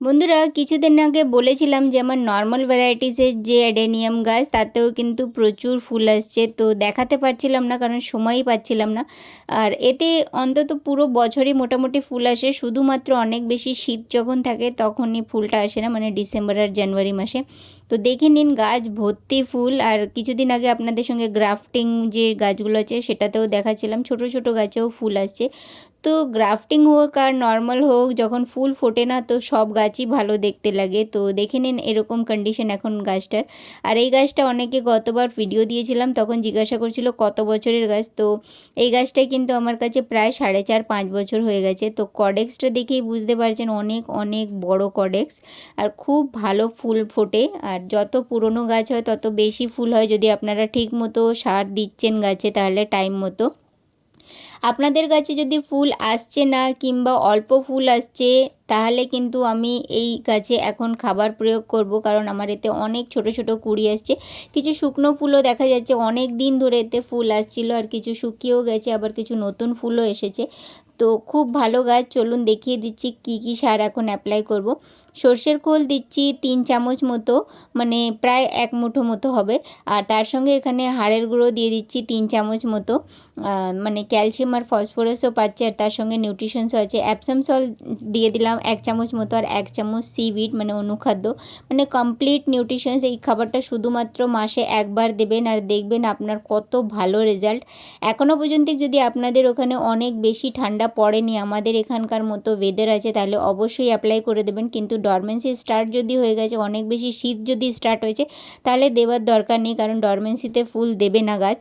বন্ধুরা, কিছুদিন আগে বলেছিলাম যে আমার নর্মাল ভ্যারাইটিসের যে অ্যাডেনিয়াম গাছ, তাতেও কিন্তু প্রচুর ফুল আসছে। তো দেখাতে পারছিলাম না, কারণ সময়ই পাচ্ছিলাম না। আর এতে অন্তত পুরো বছরই মোটামুটি ফুল আসে। শুধুমাত্র অনেক বেশি শীত যখন থাকে, তখনই ফুলটা আসে না মানে ডিসেম্বর আর জানুয়ারি মাসে। তো দেখে নিন গাছ, ভর্তি ফুল আর কিছুদিন আগে আপনাদের সঙ্গে গ্রাফটিং যে গাছগুলো আছে সেটাতেও দেখাচ্ছিলাম। ছোট ছোট গাছেও ফুল আসছে। তো গ্রাফটিং হোক আর নর্মাল হোক, যখন ফুল ফোটে না তো সব গাছই ভালো দেখতে লাগে। তো দেখে নিন এরকম কন্ডিশন এখন গাছটার। আর এই গাছটা অনেকে গতবার ভিডিও দিয়েছিলাম, তখন জিজ্ঞাসা করছিল কত বছরের গাছ? তো এই গাছটাই কিন্তু আমার কাছে প্রায় সাড়ে চার, পাঁচ বছর হয়ে গেছে। তো কডেক্সটা দেখেই বুঝতে পারছেন অনেক অনেক বড় কডেক্স আর খুব ভালো ফুল ফোটে। আর যত পুরনো গাছ হয়, তত বেশি ফুল হয়। যদি আপনারা ঠিক মতো সার দিচ্ছেন গাছে, তাহলে টাইম মতো। আপনাদের গাছে যদি ফুল আসছে না, কিংবা অল্প ফুল আসছে, তাহলে কিন্তু আমি এই গাছে এখন খাবার প্রয়োগ করব। কারণ আমার এতে অনেক ছোট ছোট কুড়ি আসছে। কিছু শুকনো ফুলও দেখা যাচ্ছে। অনেক দিন ধরে এতে ফুল আসছিল, আর কিছু শুকিয়েও গেছে, আবার কিছু নতুন ফুলও এসেছে। তো খুব ভালো গাছ। চলুন দেখিয়ে দিচ্ছি কি কি সার এখন অ্যাপ্লাই করব। সর্ষের খোল দিচ্ছি তিন চামচ মতো মানে প্রায় এক মুঠো মতো হবে। আর তার সঙ্গে এখানে হাড়ের গুঁড়ো দিয়ে দিচ্ছি তিন চামচ মতো। মানে ক্যালসিয়াম আর ফসফরাসও পাচ্ছে, আর তার সঙ্গে নিউট্রিশনসও আছে। অ্যাপসাম সল দিয়ে দিলাম এক চামচ মতো, আর এক চামচ সিভিড মানে অনুখাদ্য। মানে কমপ্লিট নিউট্রিশনস এই খাবারটা শুধুমাত্র মাসে একবার দেবেন, আর দেখবেন আপনার কত ভালো রেজাল্ট এখনও পর্যন্ত যদি আপনাদের ওখানে অনেক বেশি ঠান্ডা পড়েনি, আমাদের এখানকার মতো ওয়েদার আছে, তাহলে অবশ্যই অ্যাপ্লাই করে দেবেন। কিন্তু ডরমেন্সি স্টার্ট যদি হয়ে গেছে, অনেক বেশি শীত যদি স্টার্ট হয়েছে, তাহলে দেওয়ার দরকার নেই, কারণ ডরমেন্সিতে ফুল দেবে না গাছ।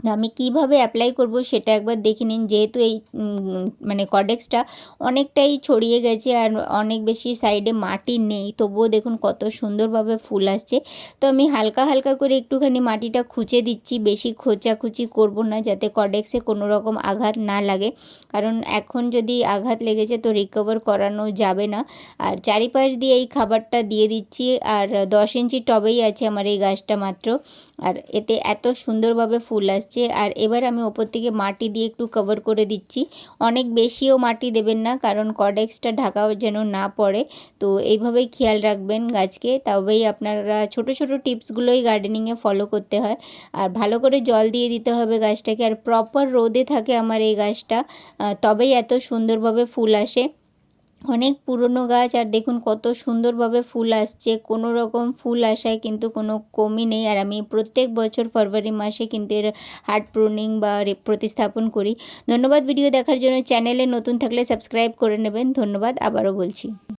আমি কীভাবে অ্যাপ্লাই করব সেটা একবার দেখে নিন। যেহেতু এই মানে কডেক্সটা অনেকটাই ছড়িয়ে গেছে আর অনেক বেশি সাইডে মাটি নেই, তবুও দেখুন কত সুন্দরভাবে ফুল আসছে। তো আমি হালকা হালকা করে একটুখানি মাটিটা খুঁচে দিচ্ছি, বেশি খোঁচাখুচি করব না যাতে কডেক্সে কোনো রকম আঘাত না লাগে। কারণ এখন যদি আঘাত লেগেছে তো রিকভার করানো যাবে না। আর চারিপাশ দিয়ে এই খাবারটা দিয়ে দিচ্ছি, আর দশ ইঞ্চি টবেই আছে আমার এই গাছটা মাত্র। আর এতে এত সুন্দরভাবে ফুল আসছে। আর এবার আমি ওপর থেকে মাটি দিয়ে একটু কভার করে দিচ্ছি। অনেক বেশিও মাটি দেবেন না, কারণ কডেক্সটা ঢাকাও যেন না পড়ে। তো এইভাবেই খেয়াল রাখবেন গাছকে, তবেই আপনারা ছোট ছোট টিপসগুলোই গার্ডেনিংয়ে ফলো করতে হয়। আর ভালো করে জল দিয়ে দিতে হবে গাছটাকে, আর প্রপার রোদে থাকে আমার এই গাছটা তবেই এত সুন্দরভাবে ফুল আসে। অনেক পুরনো গাছ আর দেখুন কত সুন্দরভাবে ফুল আসছে। কোনো রকম ফুল আসায় কিন্তু কোনো কমই নেই। আর আমি প্রত্যেক বছর ফেব্রুয়ারি মাসে কিন্তু এর হার্ট প্রুনিং বা প্রতিস্থাপন করি। ধন্যবাদ ভিডিও দেখার জন্য। চ্যানেলে নতুন থাকলে সাবস্ক্রাইব করে নেবেন। ধন্যবাদ। আবারও বলছি।